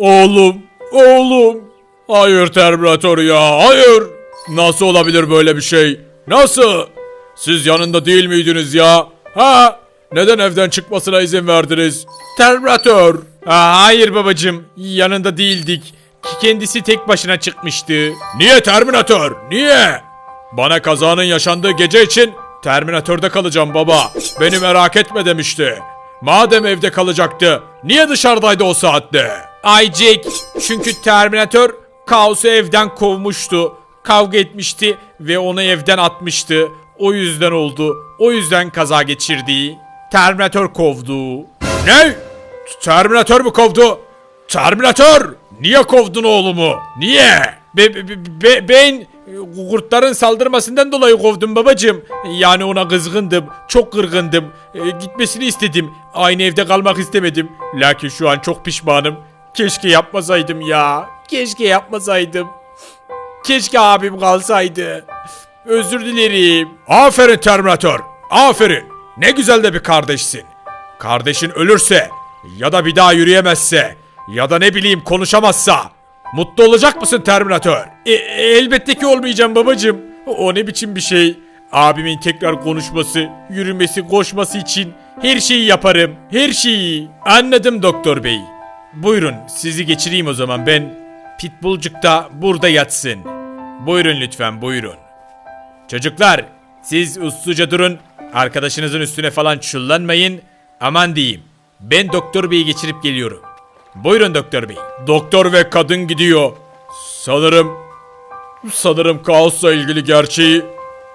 Oğlum, oğlum. Hayır Terminator ya, hayır. Nasıl olabilir böyle bir şey? Nasıl? Siz yanında değil miydiniz ya? Ha? Neden evden çıkmasına izin verdiniz? Terminator. Aa, hayır babacım yanında değildik. Kendisi tek başına çıkmıştı. Niye Terminator? Niye? Bana kazanın yaşandığı gece için Terminatör'de kalacağım baba. Beni merak etme demişti. Madem evde kalacaktı, niye dışarıdaydı o saatte? Ay çünkü Terminator Kaos'u evden kovmuştu. Kavga etmişti ve onu evden atmıştı. O yüzden oldu. O yüzden kaza geçirdi. Terminator kovdu. Ne? Terminatör mü kovdu? Terminatör! Niye kovdun oğlumu? Niye? Be, be- be- ben kurtların saldırmasından dolayı kovdum babacım. Yani ona kızgındım. Çok kırgındım. E, gitmesini istedim. Aynı evde kalmak istemedim. Lakin şu an çok pişmanım. Keşke yapmasaydım ya. Keşke yapmasaydım. Keşke abim kalsaydı. Özür dilerim. Aferin Terminator. Aferin. Ne güzel de bir kardeşsin. Kardeşin ölürse ya da bir daha yürüyemezse ya da ne bileyim konuşamazsa mutlu olacak mısın Terminator? E, elbette ki olmayacağım babacım. O ne biçim bir şey? Abimin tekrar konuşması, yürümesi, koşması için her şeyi yaparım. Her şeyi. Anladım doktor bey. Buyurun sizi geçireyim o zaman ben. Pitbullcuk da burada yatsın. Buyurun lütfen buyurun. Çocuklar siz usluca durun. Arkadaşınızın üstüne falan çullanmayın. Aman diyeyim. Ben doktor beyi geçirip geliyorum. Buyurun doktor bey. Doktor ve kadın gidiyor. Sanırım sanırım kaosla ilgili gerçeği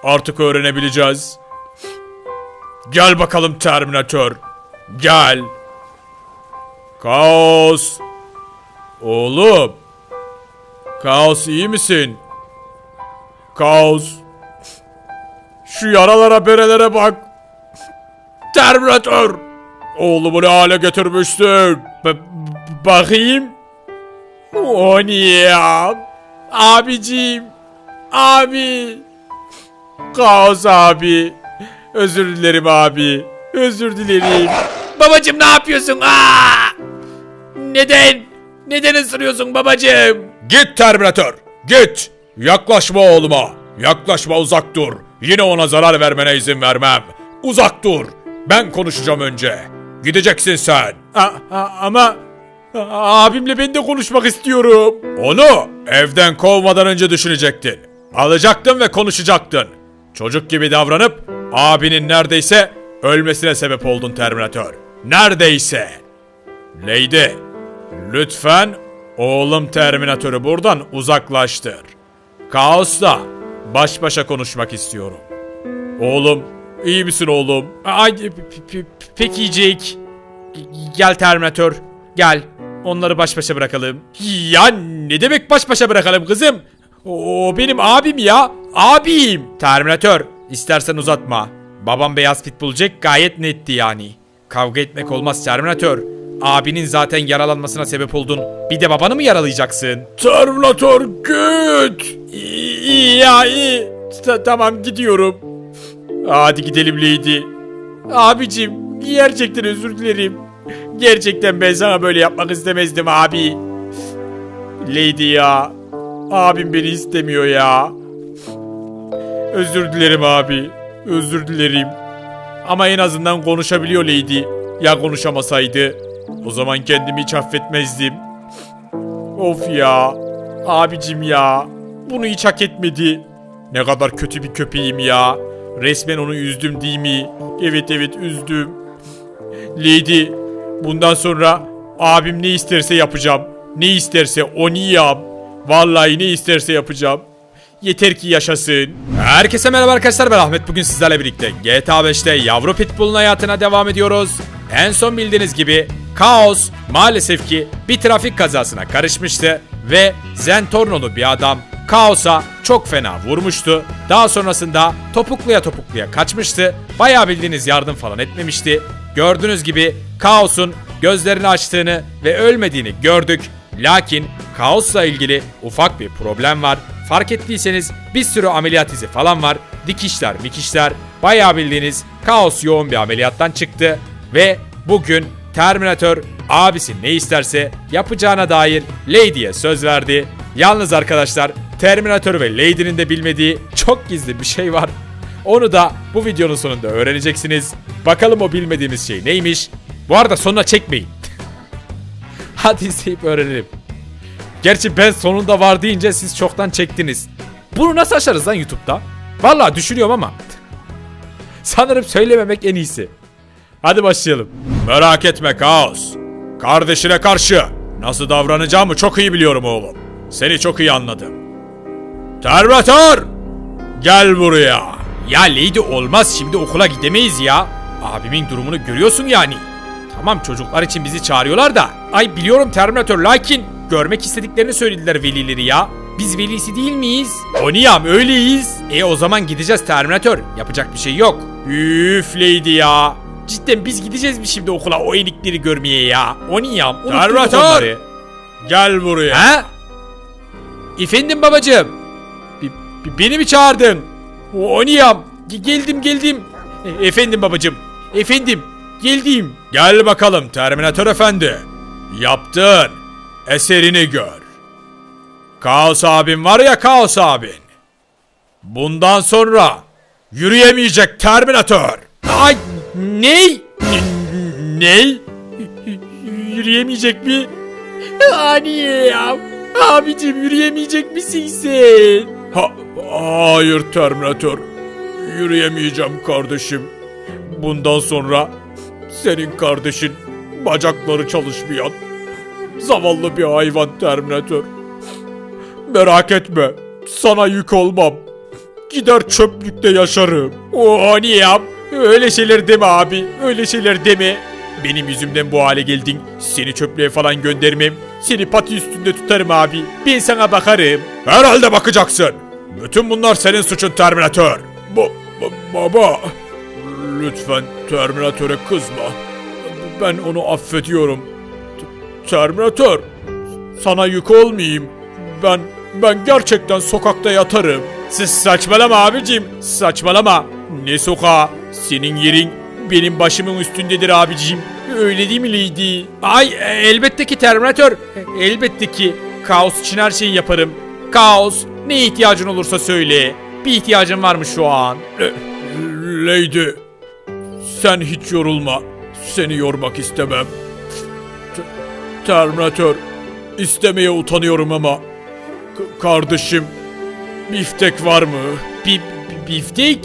artık öğrenebileceğiz. Gel bakalım Terminator. Gel. Kaos. Oğlum. Kaos iyi misin? Kaos. Şu yaralara berelere bak. Terminator. Oğlumu ne hale getirmişsin? Ba- bakayım. O niye ya? Abicim. Abi. Kaos abi. Özür dilerim abi. Özür dilerim. Babacım ne yapıyorsun? Aa! Neden? Neden ısırıyorsun babacım? Git Terminator. Git. Yaklaşma oğluma. Yaklaşma uzak dur. Yine ona zarar vermene izin vermem. Uzak dur. Ben konuşacağım önce. Gideceksin sen. A- a- ama a- abimle ben de konuşmak istiyorum. Onu evden kovmadan önce düşünecektin. Alacaktın ve konuşacaktın. Çocuk gibi davranıp abinin neredeyse ölmesine sebep oldun Terminator. Neredeyse. Lady, lütfen oğlum Terminatör'ü buradan uzaklaştır. Kaos'la baş başa konuşmak istiyorum. Oğlum, iyi misin oğlum? Ay pe- pe- peki Jake. Gel Terminator. Gel. Onları baş başa bırakalım. Ya ne demek baş başa bırakalım kızım? O benim abim ya. Abim. Terminator. istersen uzatma. Babam beyaz pitbull Jack gayet netti yani. Kavga etmek olmaz Terminator. Abinin zaten yaralanmasına sebep oldun. Bir de babanı mı yaralayacaksın? Terminator git! İyi, ya iyi. Ta- tamam gidiyorum. Hadi gidelim Lady. Abicim gerçekten özür dilerim. Gerçekten ben sana böyle yapmak istemezdim abi. Lady ya. Abim beni istemiyor ya. Özür dilerim abi. Özür dilerim. Ama en azından konuşabiliyor Lady. Ya konuşamasaydı? O zaman kendimi hiç affetmezdim. Of ya. Abicim ya. Bunu hiç hak etmedi. Ne kadar kötü bir köpeğim ya. Resmen onu üzdüm değil mi? Evet evet üzdüm. Lady, bundan sonra abim ne isterse yapacağım. Ne isterse onu yap. Vallahi ne isterse yapacağım. Yeter ki yaşasın. Herkese merhaba arkadaşlar ben Ahmet. Bugün sizlerle birlikte GTA 5'te yavru pitbull'un hayatına devam ediyoruz. En son bildiğiniz gibi Kaos maalesef ki bir trafik kazasına karışmıştı ve Zentorno'lu bir adam Kaos'a çok fena vurmuştu. Daha sonrasında topukluya topukluya kaçmıştı. Bayağı bildiğiniz yardım falan etmemişti. Gördüğünüz gibi Kaos'un gözlerini açtığını ve ölmediğini gördük. Lakin Kaos'la ilgili ufak bir problem var. Fark ettiyseniz bir sürü ameliyat izi falan var. Dikişler, mikişler. Bayağı bildiğiniz Kaos yoğun bir ameliyattan çıktı. Ve bugün Terminator abisi ne isterse yapacağına dair Lady'ye söz verdi. Yalnız arkadaşlar Terminator ve Lady'nin de bilmediği çok gizli bir şey var. Onu da bu videonun sonunda öğreneceksiniz. Bakalım o bilmediğimiz şey neymiş. Bu arada sonuna çekmeyin. Hadi izleyip öğrenelim. Gerçi ben sonunda var deyince siz çoktan çektiniz. Bunu nasıl aşarız lan YouTube'da? Vallahi düşünüyorum ama. Sanırım söylememek en iyisi. Hadi başlayalım. Merak etme Kaos. Kardeşine karşı nasıl davranacağımı çok iyi biliyorum oğlum. Seni çok iyi anladım. Terminator! Gel buraya. Ya Lady olmaz şimdi okula gidemeyiz ya. Abimin durumunu görüyorsun yani. Tamam çocuklar için bizi çağırıyorlar da. Ay biliyorum Terminator lakin görmek istediklerini söylediler velileri ya. Biz velisi değil miyiz? Oniyam öyleyiz. E o zaman gideceğiz Terminator. Yapacak bir şey yok. Üf Lady ya. Cidden biz gideceğiz mi şimdi okula o enikleri görmeye ya? Oniyam unuttum Terminator! onları. Gel buraya. Ha? Efendim babacığım. Bi- bi- beni mi çağırdın? O Oniyam. Ge- geldim geldim. E- efendim babacığım. Efendim. Geldim. Gel bakalım Terminator Efendi. Yaptın. Eserini gör. Kaos abin var ya Kaos abin. Bundan sonra yürüyemeyecek Terminator. Ay ney? Ney? Yürüyemeyecek mi? Aniyam. Abicim yürüyemeyecek misin sen? Ha, hayır Terminator. Yürüyemeyeceğim kardeşim. Bundan sonra senin kardeşin bacakları çalışmayan zavallı bir hayvan Terminator. Merak etme. Sana yük olmam. Gider çöplükte yaşarım. O Niyam. Öyle şeyler deme abi. Öyle şeyler deme. Benim yüzümden bu hale geldin. Seni çöplüğe falan göndermem. Seni pati üstünde tutarım abi. Ben sana bakarım. Herhalde bakacaksın. Bütün bunlar senin suçun Terminator. Ba- ba- baba. Lütfen Terminator'e kızma. Ben onu affediyorum. T- Terminator. Sana yük olmayayım. Ben ben gerçekten sokakta yatarım. Siz saçmalama abicim. Saçmalama. Ne sokağa? Senin yerin benim başımın üstündedir abicim. Öyle değil mi Lady? Ay e, elbette ki Terminator. E, Elbette ki. Kaos için her şeyi yaparım. Kaos ne ihtiyacın olursa söyle. Bir ihtiyacın var mı şu an? Le- Lady. Sen hiç yorulma. Seni yormak istemem. T- Terminator. istemeye utanıyorum ama. K- kardeşim. Biftek var mı? Bi- biftek?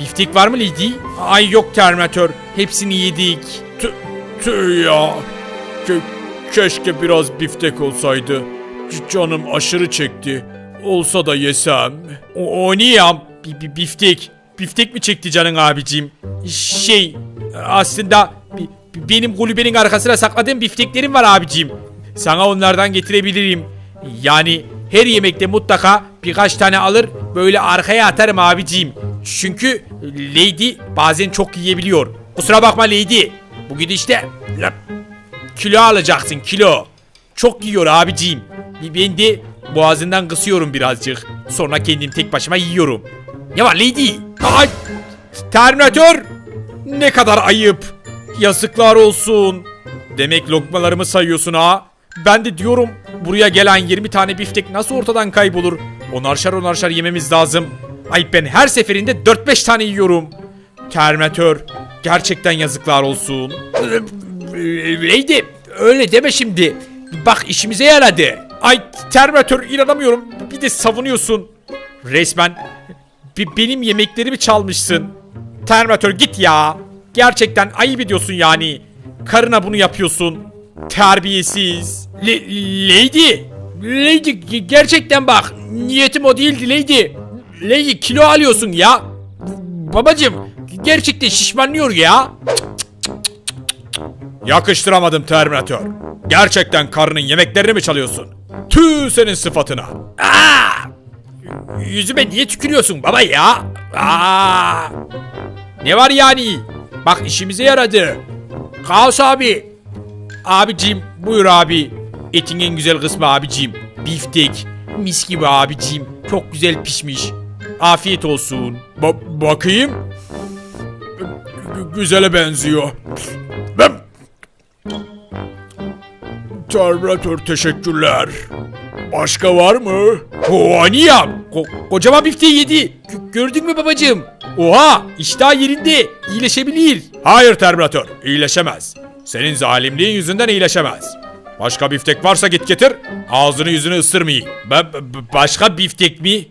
Biftek var mı Lady? Ay yok Terminator. Hepsini yedik. Tüh, tüh ya. Ke- keşke biraz biftek olsaydı. Canım aşırı çekti. Olsa da yesem. O, o niye ya? Bi- bi- biftek. Biftek mi çekti canın abicim? Şey aslında benim kulübenin arkasına sakladığım bifteklerim var abicim. Sana onlardan getirebilirim. Yani her yemekte mutlaka birkaç tane alır böyle arkaya atarım abicim. Çünkü Lady bazen çok yiyebiliyor. Kusura bakma Lady. Bu gidişte kilo alacaksın kilo. Çok yiyor abicim. Ben de boğazından kısıyorum birazcık. Sonra kendim tek başıma yiyorum. Ne var Lady? Ay! Terminator! Ne kadar ayıp. Yazıklar olsun. Demek lokmalarımı sayıyorsun ha? Ben de diyorum buraya gelen 20 tane biftek nasıl ortadan kaybolur? Onarşar onarşar yememiz lazım. Ay ben her seferinde 4-5 tane yiyorum. Terminator gerçekten yazıklar olsun. Lady öyle deme şimdi. Bak işimize yaradı. Ay Terminator inanamıyorum. Bir de savunuyorsun. Resmen benim yemeklerimi çalmışsın. Terminator git ya. Gerçekten ayıp ediyorsun yani. Karına bunu yapıyorsun. Terbiyesiz. Le- Lady. Lady ge- gerçekten bak. Niyetim o değildi Lady. Lady kilo alıyorsun ya. Babacım gerçekten şişmanlıyor ya. Yakıştıramadım Terminator. Gerçekten karının yemeklerini mi çalıyorsun? Tüh senin sıfatına. Aa! Yüzüme niye tükürüyorsun baba ya? Aa! Ne var yani? Bak işimize yaradı. Kaos abi. Abicim buyur abi. Etin en güzel kısmı abicim. Biftek. Mis gibi abicim. Çok güzel pişmiş. Afiyet olsun. Ba- bakayım. G- güzele benziyor. Ben Terminator teşekkürler. Başka var mı? Oaniyam. Ko- kocaman bifteği yedi. Gö- gördün mü babacığım? Oha iştah yerinde. İyileşebilir. Hayır Terminator, iyileşemez. Senin zalimliğin yüzünden iyileşemez. Başka biftek varsa git getir, ağzını yüzünü ısırmayayım. Ba- başka biftek mi?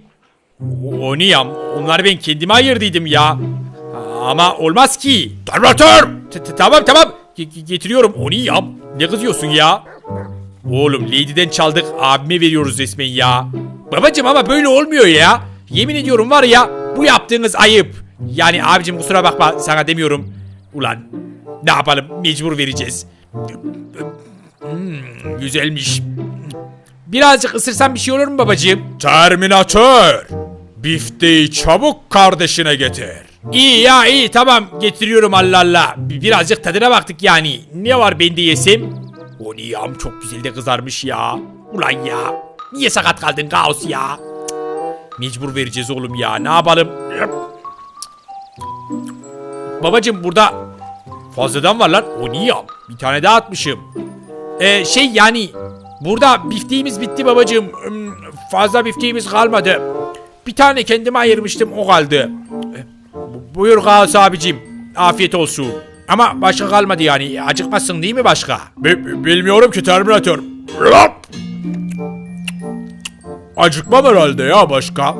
Oniyam. Onları ben kendime ayırdıydım ya. Ama olmaz ki. Terminator! Tamam tamam. Ge- ge- getiriyorum onu yap. Ne kızıyorsun ya? Oğlum Lady'den çaldık abime veriyoruz resmen ya. Babacım ama böyle olmuyor ya. Yemin ediyorum var ya bu yaptığınız ayıp. Yani abicim kusura bakma sana demiyorum. Ulan ne yapalım mecbur vereceğiz. Hmm, güzelmiş. Birazcık ısırsam bir şey olur mu babacığım? Terminator! Bifteği çabuk kardeşine getir. İyi ya iyi tamam getiriyorum Allah Allah. Bir- Birazcık tadına baktık yani. Ne var ben de yesem? O niyam çok güzel de kızarmış ya. Ulan ya. Niye sakat kaldın kaos ya? Mecbur vereceğiz oğlum ya. Ne yapalım? Babacım burada fazladan var lan. O niyam. Bir tane daha atmışım. Ee, şey yani burada bifteğimiz bitti babacığım. Hmm, Fazla bifteğimiz kalmadı. Bir tane kendime ayırmıştım o kaldı. Bu- Buyur Gauss abicim. Afiyet olsun. Ama başka kalmadı yani. Acıkmazsın değil mi başka? Bi- bilmiyorum ki Terminator. Rap! Acıkmam herhalde ya başka.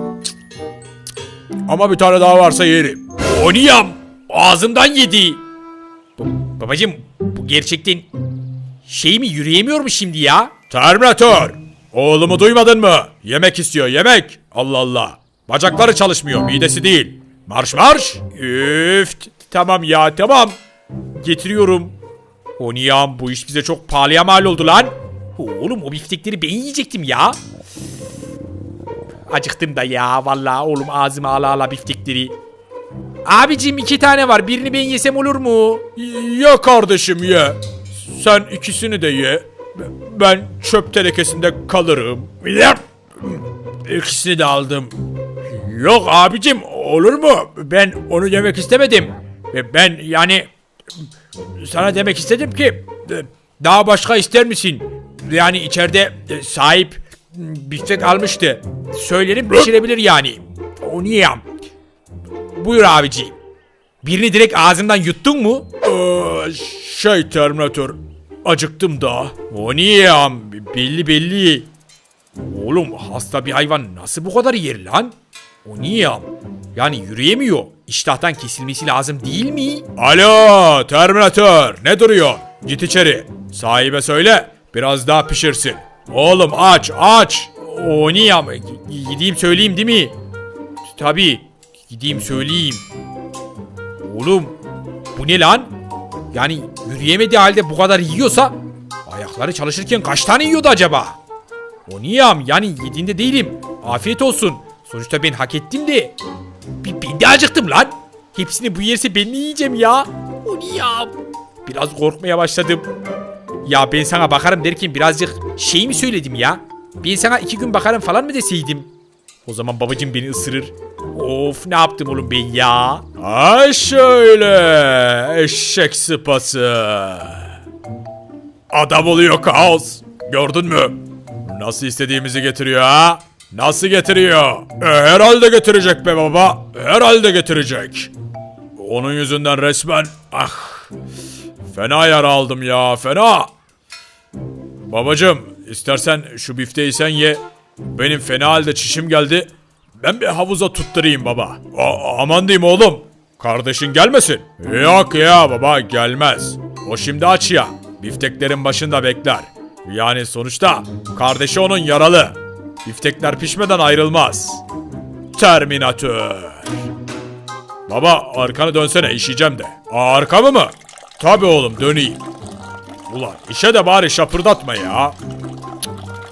Ama bir tane daha varsa yerim. Oniyam. Ağzımdan yedi. Babacım bu gerçekten şey mi yürüyemiyor mu şimdi ya? Terminator! Oğlumu duymadın mı? Yemek istiyor yemek. Allah Allah. Bacakları çalışmıyor midesi değil. Marş marş. Üf t- tamam ya tamam. Getiriyorum. Oniyam bu iş bize çok pahalıya mal oldu lan. Oğlum o biftekleri ben yiyecektim ya. Acıktım da ya vallahi oğlum ağzıma ala ala biftekleri. Abicim iki tane var birini ben yesem olur mu? Y- Ye kardeşim ye. Sen ikisini de ye. Ben çöp tenekesinde kalırım. Yap. İkisini de aldım. Yok abicim olur mu? Ben onu yemek istemedim. Ben yani sana demek istedim ki daha başka ister misin? Yani içeride sahip biftek almıştı. Söylerim pişirebilir yani. Onu yiyem. Buyur abici. Birini direkt ağzından yuttun mu? Ee, şey Terminator. Acıktım da. O niyem. Belli belli. Oğlum hasta bir hayvan nasıl bu kadar yer lan? O niyem. Yani yürüyemiyor. İştahtan kesilmesi lazım değil mi? Alo Terminator ne duruyor? Git içeri. Sahibe söyle biraz daha pişirsin. Oğlum aç aç. O niyem. G- Gideyim söyleyeyim değil mi? Tabii. Gideyim söyleyeyim. Oğlum bu ne lan? Yani yürüyemediği halde bu kadar yiyorsa ayakları çalışırken kaç tane yiyordu acaba? O niyem yani yediğinde değilim. Afiyet olsun. Sonuçta ben hak ettim de. Bir, ben de acıktım lan. Hepsini bu yerse ben yiyeceğim ya? O niyem. Biraz korkmaya başladım. Ya ben sana bakarım derken birazcık şey mi söyledim ya? Ben sana iki gün bakarım falan mı deseydim? O zaman babacım beni ısırır. Of ne yaptım oğlum ben ya? Ha şöyle eşek sıpası. Adam oluyor kaos. Gördün mü? Nasıl istediğimizi getiriyor ha? Nasıl getiriyor? E, herhalde getirecek be baba. Herhalde getirecek. Onun yüzünden resmen ah fena yara aldım ya fena. Babacım istersen şu bifteyi sen ye. Benim fena halde çişim geldi. Ben bir havuza tutturayım baba. A- aman diyeyim oğlum. Kardeşin gelmesin. Yok ya baba gelmez. O şimdi aç ya. Bifteklerin başında bekler. Yani sonuçta kardeşi onun yaralı. Biftekler pişmeden ayrılmaz. Terminatör. Baba arkanı dönsene işeyeceğim de. Arkamı mı? Tabi oğlum döneyim. Ulan işe de bari şapırdatma ya.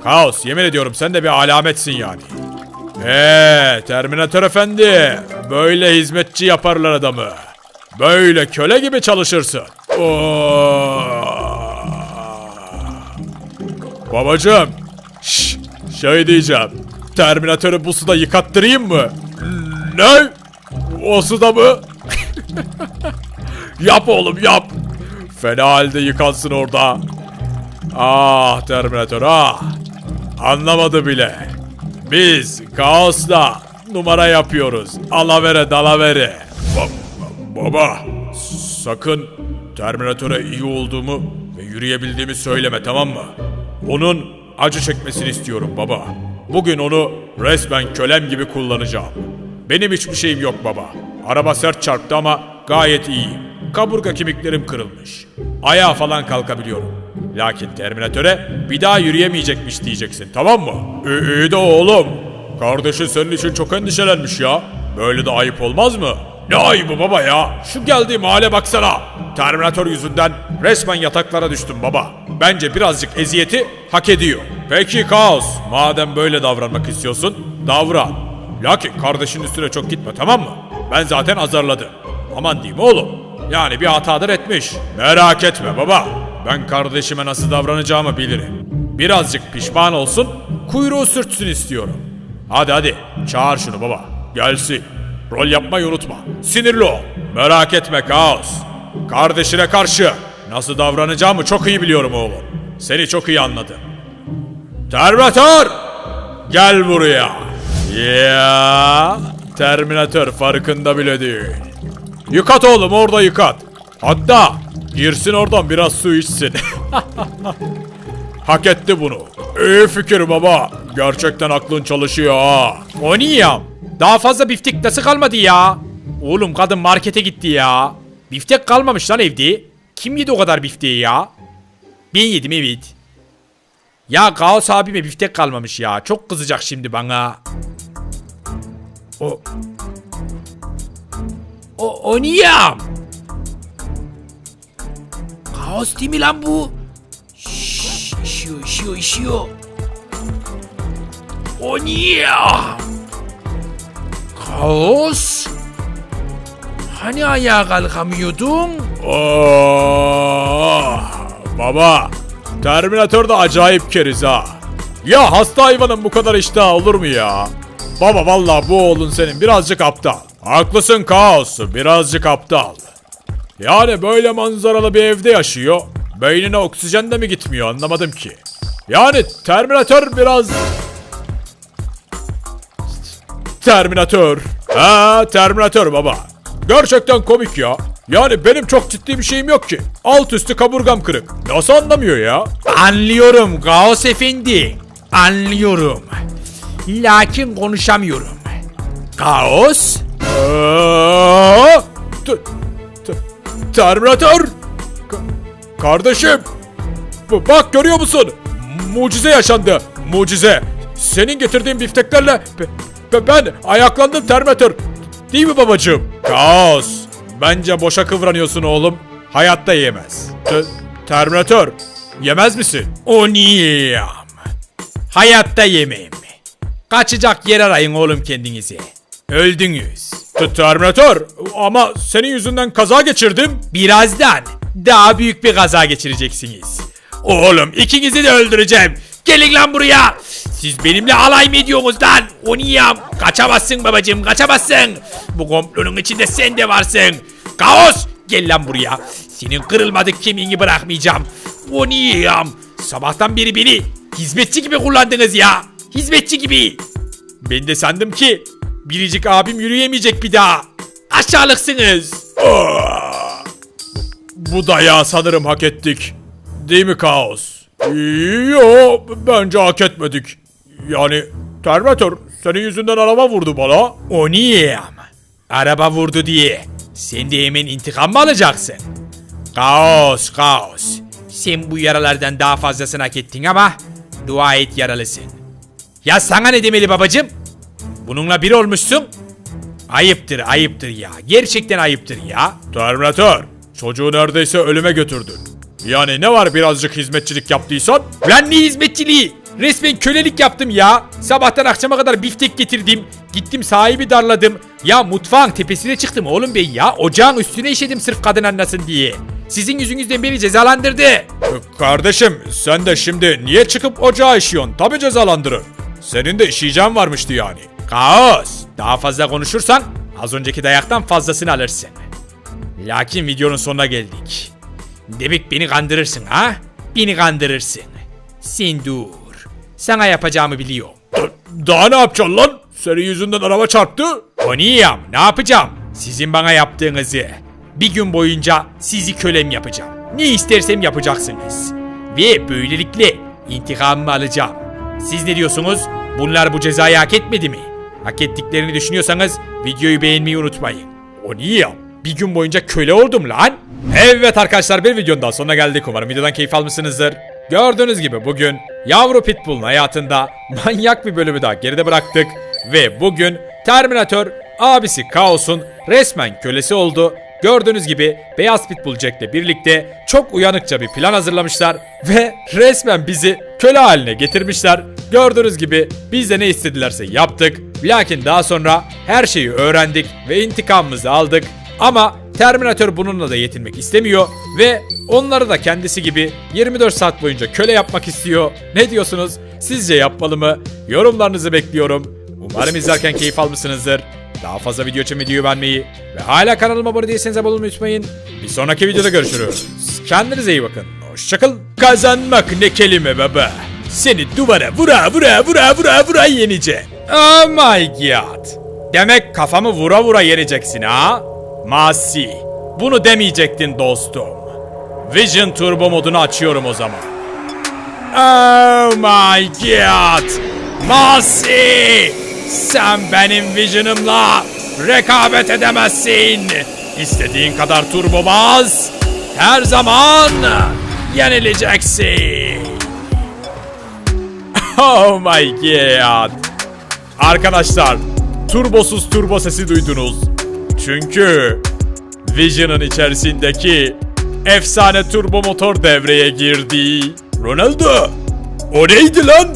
Kaos yemin ediyorum sen de bir alametsin yani. Eee Terminator efendi. Böyle hizmetçi yaparlar adamı. Böyle köle gibi çalışırsın. Oo. Babacım. Şş, şey diyeceğim. Terminatörü bu suda yıkattırayım mı? Ne? O suda mı? yap oğlum yap. Fena halde yıkansın orada. Ah Terminator ah. Anlamadı bile. Biz kaosla numara yapıyoruz. Alavere dalavere. Ba- baba sakın Terminator'a iyi olduğumu ve yürüyebildiğimi söyleme tamam mı? Onun acı çekmesini istiyorum baba. Bugün onu resmen kölem gibi kullanacağım. Benim hiçbir şeyim yok baba. Araba sert çarptı ama gayet iyiyim. Kaburga kemiklerim kırılmış. Ayağa falan kalkabiliyorum. Lakin Terminatöre bir daha yürüyemeyecekmiş diyeceksin tamam mı? İyi, iyi de oğlum. Kardeşin senin için çok endişelenmiş ya. Böyle de ayıp olmaz mı? Ne ayıbı baba ya? Şu geldiğim hale baksana. Terminator yüzünden resmen yataklara düştüm baba. Bence birazcık eziyeti hak ediyor. Peki Kaos, madem böyle davranmak istiyorsun, davran. Lakin kardeşin üstüne çok gitme tamam mı? Ben zaten azarladım. Aman diyeyim oğlum. Yani bir hatadır etmiş. Merak etme baba. Ben kardeşime nasıl davranacağımı bilirim. Birazcık pişman olsun, kuyruğu sürtsün istiyorum. Hadi hadi çağır şunu baba. Gelsin. Rol yapmayı unutma. Sinirli ol. Merak etme Kaos. Kardeşine karşı nasıl davranacağımı çok iyi biliyorum oğlum. Seni çok iyi anladım. Terminator! Gel buraya. Ya Terminator farkında bile değil. Yıkat oğlum orada yıkat. Hatta girsin oradan biraz su içsin. Hak etti bunu. İyi fikir baba. Gerçekten aklın çalışıyor ha. O niye? Daha fazla biftek nasıl kalmadı ya? Oğlum kadın markete gitti ya. Biftek kalmamış lan evde. Kim yedi o kadar bifteği ya? Ben yedim evet. Ya Kaos abime biftek kalmamış ya. Çok kızacak şimdi bana. O... O, o niye? Kaos değil mi lan bu? Şşş, işiyor, işiyor, işiyor. O niye? Kaos? Hani ayağa kalkamıyordun? Oh, baba. Terminator da acayip keriz ha. Ya hasta hayvanın bu kadar iştahı olur mu ya? Baba vallahi bu oğlun senin birazcık aptal. Haklısın Kaos, birazcık aptal. Yani böyle manzaralı bir evde yaşıyor. Beynine oksijen de mi gitmiyor anlamadım ki. Yani Terminator biraz... Terminator. Ha Terminator baba. Gerçekten komik ya. Yani benim çok ciddi bir şeyim yok ki. Alt üstü kaburgam kırık. Nasıl anlamıyor ya? Anlıyorum Kaos Efendi. Anlıyorum. Lakin konuşamıyorum. Kaos? Aa, T- T- Terminator. Ka- kardeşim. B- bak görüyor musun? Mucize yaşandı. Mucize. Senin getirdiğin bifteklerle be- be- ben ayaklandım Terminator. Değil mi babacığım? Kaos. Bence boşa kıvranıyorsun oğlum. Hayatta yemez. T- Terminator. Yemez misin? Oniyam. Hayatta yemeyim. Kaçacak yer arayın oğlum kendinize. Öldünüz. Terminator. Ama senin yüzünden kaza geçirdim. Birazdan daha büyük bir kaza geçireceksiniz. Oğlum ikinizi de öldüreceğim. Gelin lan buraya. Siz benimle alay mı ediyorsunuz lan? Oniyam. Kaçamazsın babacığım kaçamazsın. Bu komplonun içinde sen de varsın. Kaos. Gel lan buraya. Senin kırılmadık kemiğini bırakmayacağım. Oniyam. Sabahtan beri beni hizmetçi gibi kullandınız ya. Hizmetçi gibi. Ben de sandım ki biricik abim yürüyemeyecek bir daha. Aşağılıksınız. Bu dayağı sanırım hak ettik. Değil mi Kaos? Yo, bence hak etmedik. Yani Terminator senin yüzünden araba vurdu bana. O niye ama? Araba vurdu diye. Sen de hemen intikam mı alacaksın? Kaos, kaos. Sen bu yaralardan daha fazlasını hak ettin ama dua et yaralısın. Ya sana ne demeli babacım? Bununla bir olmuşsun. Ayıptır, ayıptır ya. Gerçekten ayıptır ya. Terminator, çocuğu neredeyse ölüme götürdün. Yani ne var birazcık hizmetçilik yaptıysan? Lan ne hizmetçiliği? Resmen kölelik yaptım ya. Sabahtan akşama kadar biftek getirdim. Gittim sahibi darladım. Ya mutfağın tepesine çıktım oğlum ben ya. Ocağın üstüne işedim sırf kadın anlasın diye. Sizin yüzünüzden beni cezalandırdı. Kardeşim sen de şimdi niye çıkıp ocağa işiyorsun? Tabi cezalandırır. Senin de işeyeceğin varmıştı yani. Kaos. Daha fazla konuşursan az önceki dayaktan fazlasını alırsın. Lakin videonun sonuna geldik. Demek beni kandırırsın ha? Beni kandırırsın. Sen dur. Sana yapacağımı biliyorum. Daha ne yapacaksın lan? Senin yüzünden araba çarptı. Oniyam ne yapacağım? Sizin bana yaptığınızı. Bir gün boyunca sizi kölem yapacağım. Ne istersem yapacaksınız. Ve böylelikle intikamımı alacağım. Siz ne diyorsunuz? Bunlar bu cezayı hak etmedi mi? Hak ettiklerini düşünüyorsanız videoyu beğenmeyi unutmayın. Oniyam bir gün boyunca köle oldum lan. Evet arkadaşlar bir videonun daha sonuna geldik. Umarım videodan keyif almışsınızdır. Gördüğünüz gibi bugün yavru Pitbull'un hayatında manyak bir bölümü daha geride bıraktık. Ve bugün Terminator abisi Kaos'un resmen kölesi oldu. Gördüğünüz gibi Beyaz Pitbull Jack'le birlikte çok uyanıkça bir plan hazırlamışlar ve resmen bizi köle haline getirmişler. Gördüğünüz gibi biz de ne istedilerse yaptık. Lakin daha sonra her şeyi öğrendik ve intikamımızı aldık. Ama Terminator bununla da yetinmek istemiyor ve onları da kendisi gibi 24 saat boyunca köle yapmak istiyor. Ne diyorsunuz? Sizce yapmalı mı? Yorumlarınızı bekliyorum. Umarım izlerken keyif almışsınızdır. Daha fazla video için videoyu beğenmeyi ve hala kanalıma abone değilseniz abone olmayı unutmayın. Bir sonraki videoda görüşürüz. Kendinize iyi bakın. Hoşçakalın. Kazanmak ne kelime baba. Seni duvara vura vura vura vura vura yeneceğim. Oh my god. Demek kafamı vura vura yeneceksin ha? Masi. Bunu demeyecektin dostum. Vision Turbo modunu açıyorum o zaman. Oh my god. Masi. Sen benim Vision'ımla rekabet edemezsin. İstediğin kadar turbo bas. Her zaman yenileceksin. Oh my god. Arkadaşlar, turbosuz turbo sesi duydunuz. Çünkü Vision'ın içerisindeki efsane turbo motor devreye girdi. Ronaldo, o neydi lan?